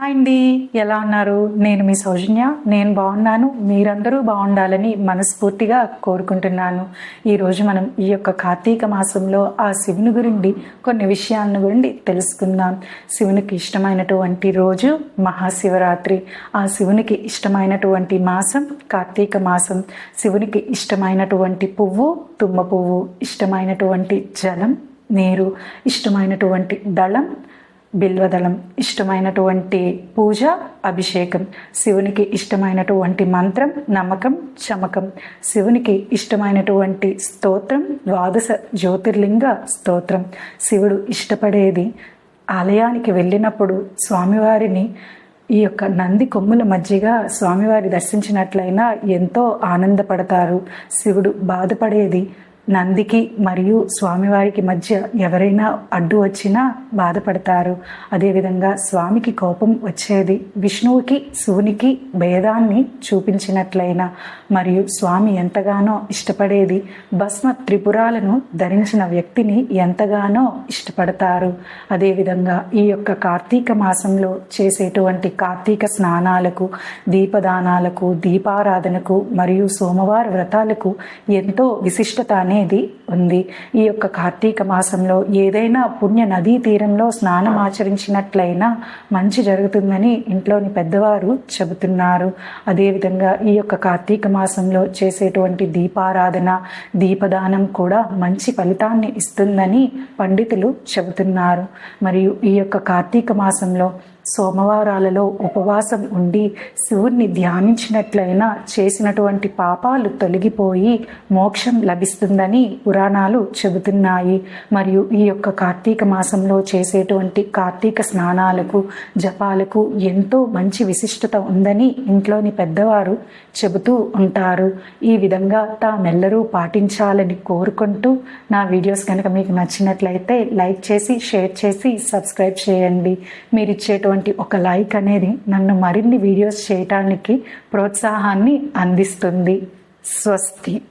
Hi అండి. ఎలా ఉన్నారు? నేను మీ సౌజన్య. నేను బాగున్నాను. మీరందరూ బాగుండాలని మనస్ఫూర్తిగా కోరుకుంటున్నాను. ఈరోజు మనం ఈ యొక్క కార్తీక మాసంలో ఆ శివుని గురించి కొన్ని విషయాలను గురించి తెలుసుకుందాం. శివునికి ఇష్టమైనటువంటి రోజు మహాశివరాత్రి. ఆ శివునికి ఇష్టమైనటువంటి మాసం కార్తీక మాసం. శివునికి ఇష్టమైనటువంటి పువ్వు తుమ్మ పువ్వు. ఇష్టమైనటువంటి జలం నీరు. ఇష్టమైనటువంటి దళం బిల్వదళం ఇష్టమైనటువంటి పూజ అభిషేకం. శివునికి ఇష్టమైనటువంటి మంత్రం నమ్మకం చమకం. శివునికి ఇష్టమైనటువంటి స్తోత్రం ద్వాదశ జ్యోతిర్లింగ స్తోత్రం. శివుడు ఇష్టపడేది ఆలయానికి వెళ్ళినప్పుడు స్వామివారిని ఈ యొక్క నంది కొమ్ముల మధ్యగా స్వామివారి దర్శించినట్లయినా ఎంతో ఆనందపడతారు. శివుడు బాధపడేది నందికి మరియు స్వామివారికి మధ్య ఎవరైనా అడ్డు వచ్చినా బాధపడతారు. అదేవిధంగా స్వామికి కోపం వచ్చేది విష్ణువుకి శివునికి భేదాన్ని చూపించినట్లయినా. మరియు స్వామి ఎంతగానో ఇష్టపడేది భస్మ త్రిపురాలను ధరించిన వ్యక్తిని ఎంతగానో ఇష్టపడతారు. అదేవిధంగా ఈ యొక్క కార్తీక మాసంలో చేసేటువంటి కార్తీక స్నానాలకు దీపదానాలకు దీపారాధనకు మరియు సోమవార వ్రతాలకు ఎంతో విశిష్టత అనేది ఉంది. ఈ యొక్క కార్తీక మాసంలో ఏదైనా పుణ్య నదీ తీరంలో స్నానం ఆచరించినట్లయినా మంచి జరుగుతుందని ఇంట్లోని పెద్దవారు చెబుతున్నారు. అదేవిధంగా ఈ యొక్క కార్తీక మాసంలో చేసేటువంటి దీపారాధన దీపదానం కూడా మంచి ఫలితాన్ని ఇస్తుందని పండితులు చెబుతున్నారు. మరియు ఈ యొక్క కార్తీక మాసంలో సోమవారాలలో ఉపవాసం ఉండి శివుణ్ణి ధ్యానించినట్లయినా చేసినటువంటి పాపాలు తొలగిపోయి మోక్షం లభిస్తుందని పురాణాలు చెబుతున్నాయి. మరియు ఈ యొక్క కార్తీక మాసంలో చేసేటువంటి కార్తీక స్నానాలకు జపాలకు ఎంతో మంచి విశిష్టత ఉందని ఇంట్లోని పెద్దవారు చెబుతూ ఉంటారు. ఈ విధంగా తామెల్లరూ పాటించాలని కోరుకుంటూ నా వీడియోస్ కనుక మీకు నచ్చినట్లయితే లైక్ చేసి షేర్ చేసి సబ్స్క్రైబ్ చేయండి. మీరు ఇచ్చేటువంటి ఒక లైక్ అనేది నన్ను మరిన్ని వీడియోస్ చేయటానికి ప్రోత్సాహాన్ని అందిస్తుంది. స్వస్తి.